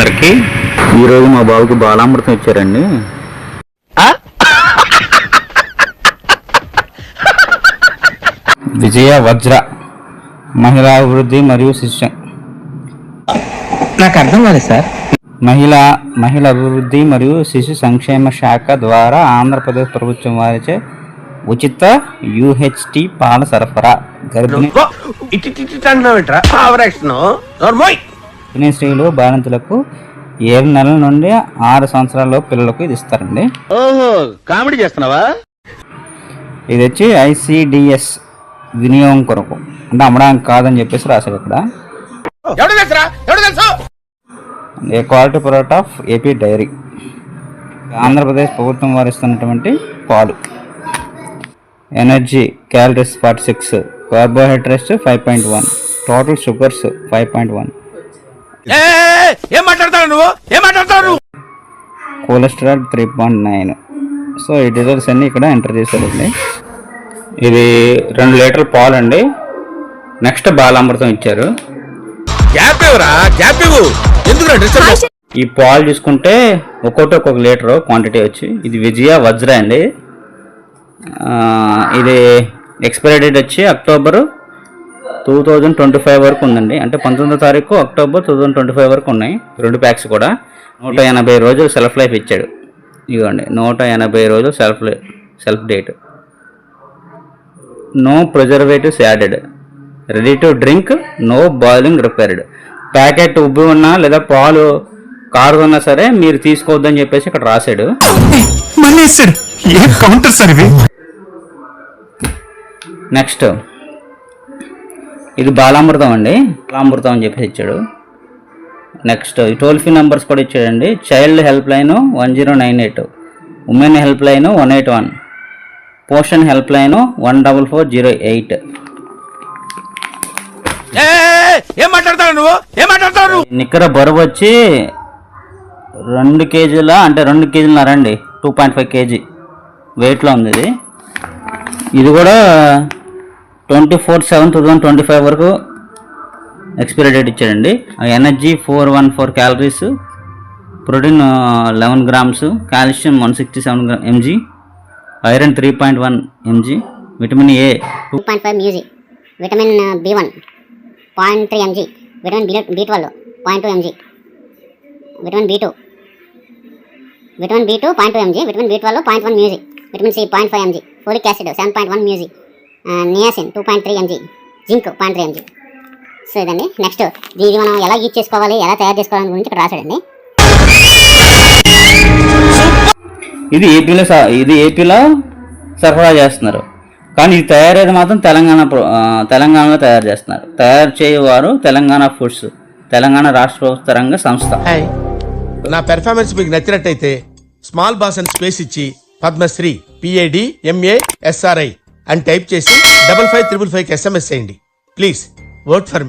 అందరికీ. ఈరోజు మా బాబుకి బాలామృతం ఇచ్చారండి. విజయ వజ్ర మహిళా అభివృద్ధి మరియు శిక్షణ నాకు అర్థం కాలేదు సార్. మహిళా మహిళా అభివృద్ధి మరియు శిశు సంక్షేమ శాఖ ద్వారా ఆంధ్రప్రదేశ్ ప్రభుత్వం వారిచే ఉచిత యుహెచ్టి పాల సరఫరా. గర్భిణీ గర్భిణీ స్త్రీలు బాలింతలకు ఏడు నెలల నుండి ఆరు సంవత్సరాల పిల్లలకు ఇది ఇస్తారండి. ఓహో కామెడీ చేస్తున్నావా? ఇది వచ్చి ఐసిడిఎస్ వినియోగం కొరకు. అంటే అమ్మడానికి కాదని చెప్పేసి రాశాడు ఇక్కడ. A quality product of AP dairy. Andhra Pradesh ప్రభుత్వం వారు ఇస్తున్నటువంటి పాలు. Energy calories forty six carbohydrates five point one total sugars five point one. ఏ, మాట్లాడతావు నువ్వు? ఏం మాట్లాడతావు నువ్వు? Cholesterol three point nine. So ఈ డీటెయిల్స్ అన్నీ ఇక్కడ ఎంటర్ చేశారండి. ఇది రెండు లీటర్ పాలు అండి. నెక్స్ట్ బాలామృతం ఇచ్చారు. గ్యాప్ ఇవ్వరా? గ్యాప్ ఇవ్వు. ఎందుకు డిస్టర్బ్ ఈ పాలు చూసుకుంటే ఒక్కొక్కటి ఒక్కొక్క లీటరు క్వాంటిటీ వచ్చి. ఇది విజయ వజ్ర అండి. ఆ, ఇది ఎక్స్పైరీ డేట్ వచ్చి October two thousand twenty five వరకు ఉందండి. అంటే పంతొమ్మిదో తారీఖు October two thousand twenty five వరకు ఉన్నాయి. రెండు ప్యాక్స్ కూడా. నూట ఎనభై రోజులు సెల్ఫ్ లైఫ్ ఇచ్చాడు. ఇదిగోండి నూట ఎనభై రోజులు self self date no preservatives added ready to drink no boiling repaired packet ఉబ్బి ఉన్నా లేదా పాలు కారుతున్నా సరే మీరు తీసుకోవద్దని చెప్పేసి ఇక్కడ రాశాడు. నెక్స్ట్ ఇది బాలామృతం అండి. బాలామృతం అని చెప్పేసి ఇచ్చాడు. నెక్స్ట్ ఈ టోల్ ఫ్రీ నెంబర్స్ కూడా ఇచ్చాడండి. Child help line one zero nine eight women help line one eight one Poshan help line one double four zero eight. ఏ, ఏం మాట్లాడతావు నువ్వు? ఏం మాట్లాడతావు నువ్వు? నిక్కర బరువు వచ్చి రెండు కేజీల అంటే రెండు కేజీలన్నర అండి. Two point five KG. వెయిట్లో ఉంది ఇది. ఇది కూడా twenty four seven two thousand twenty five వరకు ఎక్స్పైరీ డేట్ ఇచ్చాడండి. Energy four one four calories protein eleven grams calcium one sixty seven gram MG iron three point one MG vitamin A two point five mu g vitamin B one point three MG vitamin B B twelve point two MG vitamin B two vitamin B two point two MG vitamin B twelve point one mu g vitamin C point five MG folic acid seven point one mu g. Niacin two point three MG zinc point three MG. So ఇదండి next ఇది మనం ఎలా use చేసుకోవాలి ఎలా తయారు చేసుకోవాలని గురించి ఇక్కడ రాశాడండి. ఇది ఏపీలో స- ఇది ఏపీలో సరఫరా చేస్తున్నారు. కానీ ఇది తయారయ్యేది మాత్రం తెలంగాణ తెలంగాణలో తయారు చేస్తున్నారు. తయారు చేయవారు తెలంగాణ ఫుడ్స్ తెలంగాణ రాష్ట్ర ప్రభుత్వ రంగ సంస్థ. నా పెర్ఫార్మెన్స్ మీకు నచ్చినట్టయితే స్మాల్ బాస్ అని స్పేస్ ఇచ్చి పద్మశ్రీ పిఏడి ఎంఏ ఎస్ఆర్ఐ అని టైప్ చేసి double five triple five SMS చేయండి. Please work for me